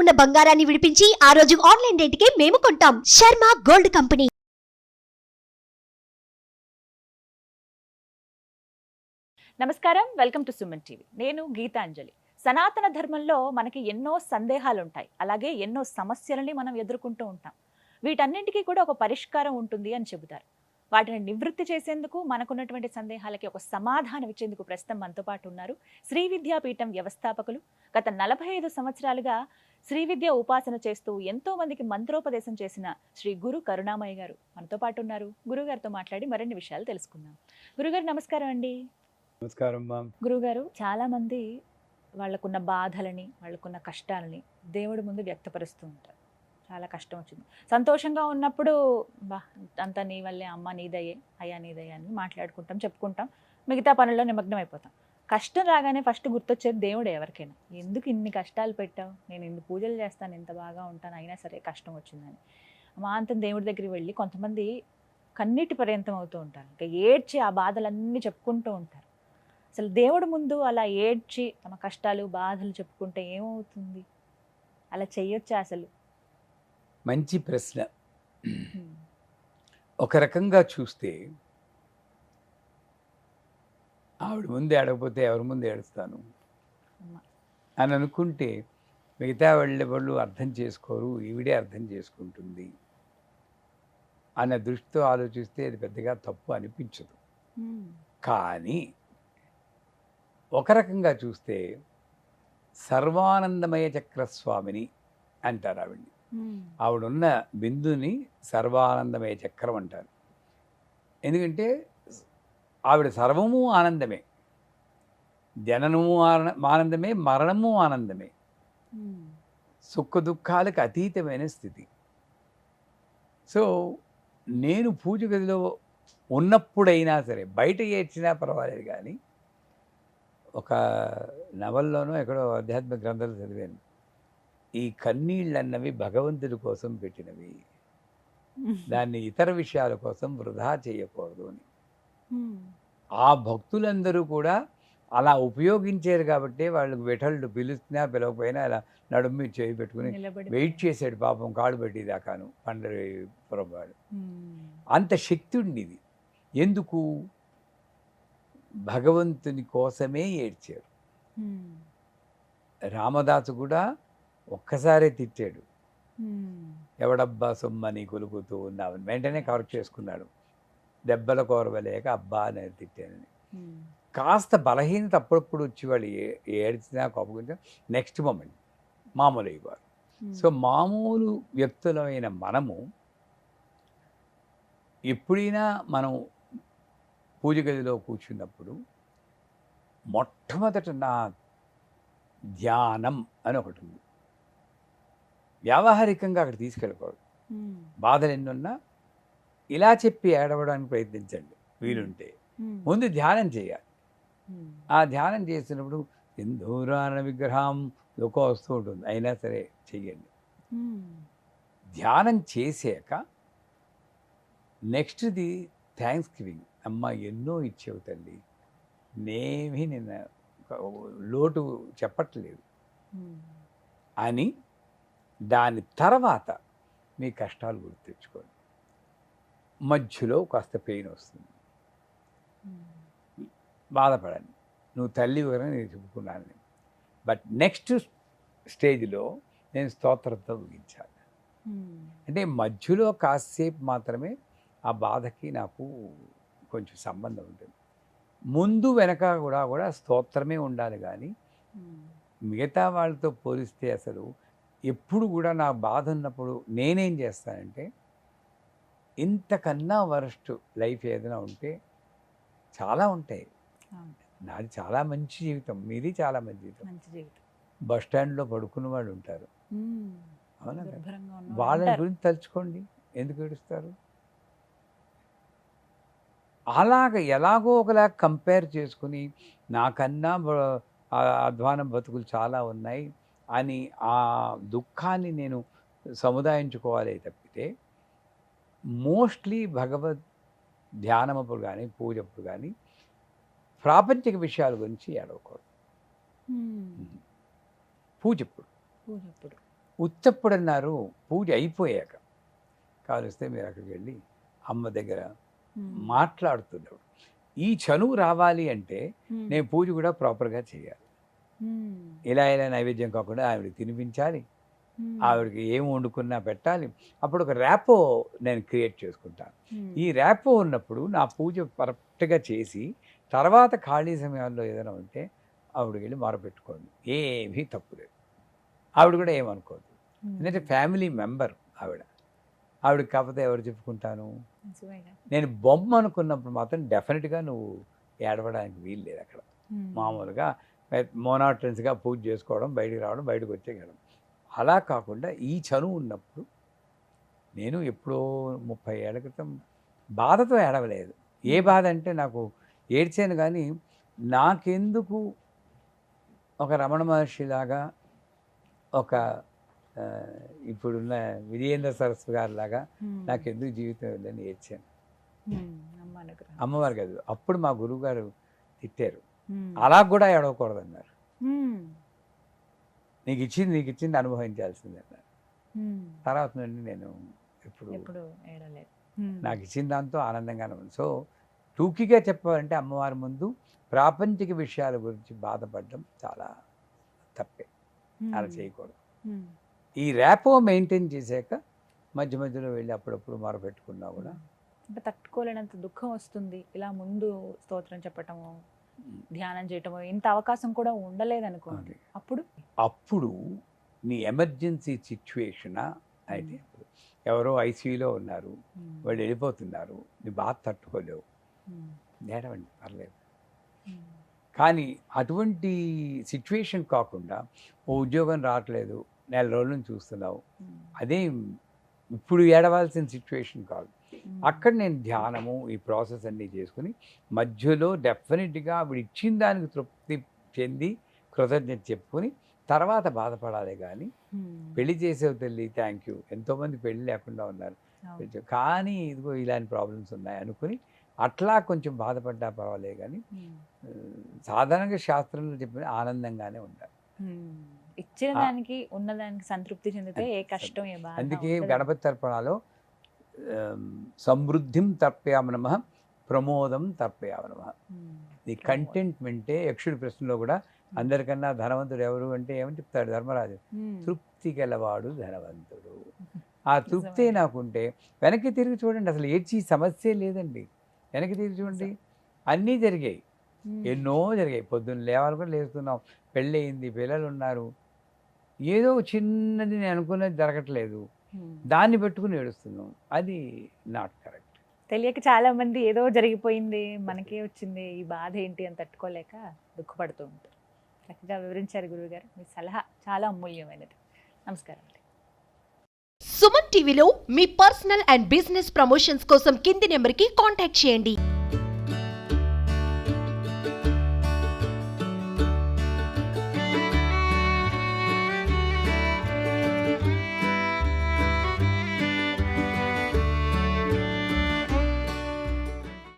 ఉన్న బంగారాన్ని విడిపించి ఆ రోజు ఆన్లైన్ రేటుకే మేము కొంటాం. Sharma gold company. నమస్కారం. Welcome to Suman TV. నేను గీతాంజలి. సనాతన ధర్మంలో మనకి ఎన్నో సందేహాలు ఉంటాయి అలాగే ఎన్నో సమస్యలని మనం ఎదుర్కొంటూ ఉంటాం. వీటన్నింటికీ కూడా ఒక పరిష్కారం ఉంటుంది అని చెబుతారు. వాటిని నివృత్తి చేసేందుకు మనకున్నటువంటి సందేహాలకి ఒక సమాధానం ఇచ్చేందుకు ప్రస్తుతం మనతో పాటు ఉన్నారు శ్రీ విద్యాపీఠం వ్యవస్థాపకులు. గత నలభై ఐదు సంవత్సరాలుగా శ్రీ విద్య ఉపాసన చేస్తూ ఎంతో మందికి మంత్రోపదేశం చేసిన శ్రీ గురు కరుణామయ్య గారు మనతో పాటు ఉన్నారు. గురుగారితో మాట్లాడి మరిన్ని విషయాలు తెలుసుకుందాం. గురుగారు నమస్కారం అండి. నమస్కారం గురుగారు చాలా మంది వాళ్ళకున్న బాధలని వాళ్ళకున్న కష్టాలని దేవుడి ముందు వ్యక్తపరుస్తూ ఉంటారు. చాలా కష్టం వచ్చింది. సంతోషంగా ఉన్నప్పుడు బా అంతా నీ వల్లే అమ్మ నీదయ్యే అయ్యా నీదయ్యే అని మాట్లాడుకుంటాం చెప్పుకుంటాం. మిగతా పనుల్లో నిమగ్నం అయిపోతాం. కష్టం రాగానే ఫస్ట్ గుర్తొచ్చేది దేవుడే ఎవరికైనా. ఎందుకు ఇన్ని కష్టాలు పెట్టావు? నేను ఇన్ని పూజలు చేస్తాను ఇంత బాగా ఉంటాను అయినా సరే కష్టం వచ్చిందని. మా అంతం దేవుడి దగ్గరికి వెళ్ళి కొంతమంది కన్నీటి పర్యంతం అవుతూ ఉంటారు. ఇంకా ఏడ్చి ఆ బాధలన్నీ చెప్పుకుంటూ ఉంటారు. అసలు దేవుడి ముందు అలా ఏడ్చి తమ కష్టాలు బాధలు చెప్పుకుంటే ఏమవుతుంది? అలా చేయొచ్చా అసలు? మంచి ప్రశ్న. ఒక రకంగా చూస్తే ఆవిడ ముందు ఏడకపోతే ఎవరి ముందు ఏడుస్తాను. అని అనుకుంటే మిగతా వాళ్ళ వాళ్ళు అర్థం చేసుకోరు ఈవిడే అర్థం చేసుకుంటుంది. అన్న దృష్టితో ఆలోచిస్తే అది పెద్దగా తప్పు అనిపించదు. కానీ ఒక రకంగా చూస్తే సర్వానందమయ చక్రస్వామిని అంటారు ఆవిడ్ని. ఆవిడున్న బిందుని సర్వానందమయ చక్రం అంటారు. ఎందుకంటే ఆవిడ సర్వము ఆనందమే. జననము ఆన- ఆనందమే మరణము ఆనందమే. సుఖ దుఃఖాలకు అతీతమైన స్థితి. సో నేను పూజ గదిలో ఉన్నప్పుడైనా సరే బయట ఏడ్చినా పర్వాలేదు కానీ ఒక నవల్లోనో ఎక్కడో ఆధ్యాత్మిక గ్రంథాలు చదివాను. ఈ కన్నీళ్ళు అన్నవి భగవంతుడి కోసం పెట్టినవి. దాన్ని ఇతర విషయాల కోసం వృధా చేయకూడదు అని. ఆ భక్తులందరూ కూడా అలా ఉపయోగించారు కాబట్టి వాళ్ళకి విఠలుడు పిలుస్తున్నా పిలవకపోయినా అలా నడుము మీద చేయి పెట్టుకుని వెయిట్ చేశాడు పాపం కాడు పెట్టేదాకాను పండరిపురం వాడు. ఉమ్. అంత శక్తి ఉండేది ఎందుకు? భగవంతుని కోసమే ఏడ్చారు. రామదాసు కూడా ఒక్కసారే తిట్టాడు. ఎవడబ్బా సొమ్మని కొలుకుతూ ఉన్నావని వెంటనే కవర్ చేసుకున్నాడు దెబ్బల కోరవలేక అబ్బా అని తిట్టానని. కాస్త బలహీనత అప్పుడప్పుడు వచ్చి వాళ్ళు ఏ- ఏడ్చినా కోపగించినా నెక్స్ట్ మూమెంట్ మామూలు ఉమ్. సో మామూలు వ్యక్తులమైన మనము ఎప్పుడైనా మనం పూజ గదిలో కూర్చున్నప్పుడు మొట్టమొదట నా ధ్యానం అని ఒకటి ఉంది వ్యావహారికంగా అక్కడ తీసుకెళ్ళకూడదు. బాధలు ఎన్నున్నా ఇలా చెప్పి ఏడవడానికి ప్రయత్నించండి వీలుంటే. ముందు ధ్యానం చేయాలి. ఆ ధ్యానం చేసినప్పుడు సింధూరాన విగ్రహం దుఃఖం వస్తూ ఉంటుంది అయినా సరే చెయ్యండి. ధ్యానం చేసాక నెక్స్ట్ది థ్యాంక్స్ గివింగ్ అమ్మ ఎన్నో ఇచ్చేవు తల్లి నేమీ నిన్న లోటు చెప్పట్లేదు. అని దాని తర్వాత మీ కష్టాలు గుర్తు తెచ్చుకోండి మధ్యలో కాస్త పెయిన్ వస్తుంది. బాధపడండి నువ్వు తల్లి వరకు నేను చెప్పుకున్నాను బట్ నెక్స్ట్ స్టేజ్లో నేను స్తోత్రంతో ముగించాలి. అంటే మధ్యలో కాసేపు మాత్రమే ఆ బాధకి నాకు కొంచెం సంబంధం ఉంటుంది ముందు వెనక కూడా కూడా స్తోత్రమే ఉండాలి కానీ. మిగతా వాళ్ళతో పోలిస్తే అసలు ఎప్పుడు కూడా నా బాధ ఉన్నప్పుడు నేనేం చేస్తానంటే ఇంతకన్నా వరస్ట్ లైఫ్ ఏదైనా ఉంటే చాలా ఉంటాయి. నాది చాలా మంచి జీవితం మీది చాలా మంచి జీవితం. మంచి జీవితం. బస్ స్టాండ్లో పడుకున్న వాళ్ళు ఉంటారు. అవునా వాళ్ళ. గురించి తలుచుకోండి. ఎందుకు ఏడుస్తారు? అలాగ ఎలాగో ఒకలా కంపేర్ చేసుకుని నాకన్నా అధ్వానం బతుకులు చాలా ఉన్నాయి. అని ఆ దుఃఖాన్ని నేను సముదాయించుకోవాలి తప్పితే మోస్ట్లీ భగవద్ ధ్యానమప్పుడు కానీ పూజప్పుడు కానీ ప్రాపంచిక విషయాల గురించి ఏడవకూడదు. పూజ అప్పుడు ఉత్తప్పుడు అన్నారు పూజ అయిపోయాక. కాలుస్తే మీరు అక్కడికి వెళ్ళి అమ్మ దగ్గర మాట్లాడుతున్నప్పుడు ఈ చనువు రావాలి అంటే నేను పూజ కూడా ప్రాపర్గా చేయాలి. ఇలా ఇలా నైవేద్యం కాకుండా ఆవిడకి తినిపించాలి. ఆవిడకి ఏం వండుకున్నా పెట్టాలి. అప్పుడు ఒక ర్యాపో నేను క్రియేట్ చేసుకుంటాను. ఈ ర్యాపో ఉన్నప్పుడు నా పూజ పర్ఫెక్ట్గా చేసి తర్వాత ఖాళీ సమయాల్లో ఏదైనా ఉంటే ఆవిడకి వెళ్ళి మొరపెట్టుకోండి ఏమీ తప్పు లేదు. ఆవిడ కూడా ఏమనుకోదు ఎందుకంటే ఫ్యామిలీ మెంబర్ ఆవిడ. ఆవిడకి కాకపోతే ఎవరు చెప్పుకుంటాను? నేను బొమ్మ అనుకున్నప్పుడు మాత్రం డెఫినెట్గా నువ్వు ఏడవడానికి వీలు లేదు అక్కడ మామూలుగా మోనాటెన్స్గా పూజ చేసుకోవడం బయటికి రావడం బయటకు వచ్చేయడం. అలా కాకుండా ఈ చనువు ఉన్నప్పుడు నేను ఎప్పుడో ముప్పై ఏళ్ళ క్రితం బాధతో ఏడవలేదు. ఏ బాధ అంటే నాకు ఏడ్చాను కానీ నాకెందుకు ఒక రమణ మహర్షిలాగా ఒక ఇప్పుడున్న విజయేంద్ర సరస్సు గారి లాగా నాకెందుకు జీవితం వెళ్ళని ఏడ్చాను. అమ్మవారు కాదు అప్పుడు మా గురువుగారు తిట్టారు. అలా కూడా ఏడవకూడదు అన్నారు. నీకు ఇచ్చింది నీకు ఇచ్చింది అనుభవించాల్సిందే అన్నారు. తర్వాత నుండి నేను ఇప్పుడు ఎప్పుడు. నాకు ఇచ్చిన దాంతో ఆనందంగానే ఉంది సో టూకీగా చెప్పాలంటే అమ్మవారి ముందు ప్రాపంచిక విషయాల గురించి బాధపడడం చాలా తప్పే అలా. చేయకూడదు. ఈ ర్యాపో మెయింటైన్ చేశాక మధ్య మధ్యలో వెళ్ళి అప్పుడప్పుడు మొరపెట్టుకున్నా కూడా అంటే తట్టుకోలేనంత దుఃఖం వస్తుంది ఇలా ముందు స్తోత్రం చెప్పటము ధ్యానం చేయటము ఇంత అవకాశం కూడా ఉండలేదు అనుకోండి అది. అప్పుడు అప్పుడు నీ ఎమర్జెన్సీ సిచ్యువేషనా అయితే ఎవరో ఐసీయూలో ఉన్నారు. వాళ్ళు వెళ్ళిపోతున్నారు నీ బాధ తట్టుకోలేవు ఉమ్. ఏడవండి పర్లేదు. కానీ అటువంటి సిచ్యువేషన్ కాకుండా ఓ ఉద్యోగం రావట్లేదు నెల రోజుల నుంచి చూస్తున్నావు. అదే ఇప్పుడు ఏడవాల్సిన సిచ్యువేషన్ కాదు. అక్కడ నేను ధ్యానము ఈ ప్రాసెస్ అన్నీ చేసుకుని మధ్యలో డెఫినెట్గా ఆవిడ ఇచ్చిన దానికి తృప్తి చెంది కృతజ్ఞత చెప్పుకొని తర్వాత బాధపడాలి కానీ. పెళ్ళి చేసేవి తల్లి థ్యాంక్ యూ ఎంతోమంది పెళ్ళి లేకుండా ఉన్నారు. కానీ ఇదిగో ఇలాంటి ప్రాబ్లమ్స్ ఉన్నాయి అనుకుని అట్లా కొంచెం బాధపడ్డా పర్వాలేదు కానీ సాధారణంగా శాస్త్రంలో చెప్పిన ఆనందంగానే ఉండాలి. ఇచ్చిన. దానికి ఉన్నదానికి సంతృప్తి చెందితే ఏ కష్టం అందుకే. గణపతి తర్పణాలో సమృద్ధిం తర్పయామ నమ ప్రమోదం తర్పయామ నమ. ది కంటెంట్మెంటే యక్షుడి ప్రశ్నలో కూడా అందరికన్నా ధనవంతుడు ఎవరు అంటే ఏమని చెప్తాడు ధర్మరాజు. తృప్తి గలవాడు ధనవంతుడు ఆ తృప్తే. నాకుంటే వెనక్కి తిరిగి చూడండి అసలు ఏడ్చి సమస్య లేదండి వెనక్కి తిరిగి చూడండి అన్నీ జరిగాయి. ఎన్నో జరిగాయి పొద్దున్న లేవాలి కూడా లేస్తున్నాం పెళ్ళి అయింది పిల్లలు ఉన్నారు ఏదో చిన్నది నేను అనుకున్నది జరగట్లేదు. దాన్ని పెట్టుకుని ఏడుస్తున్నాం. అది నాట్ కరెక్ట్ తెలియక చాలా మంది ఏదో జరిగిపోయింది మనకే వచ్చింది ఈ బాధ ఏంటి అని తట్టుకోలేక దుఃఖపడుతూ ఉంటారు. చక్కగా వివరించారు గురువుగారు. మీ సలహా చాలా అమూల్యమైనది. నమస్కారం అండి. సుమన్ టీవీలో మీ పర్సనల్ అండ్ బిజినెస్ ప్రమోషన్స్ కోసం కింది నెంబర్కి కాంటాక్ట్ చేయండి.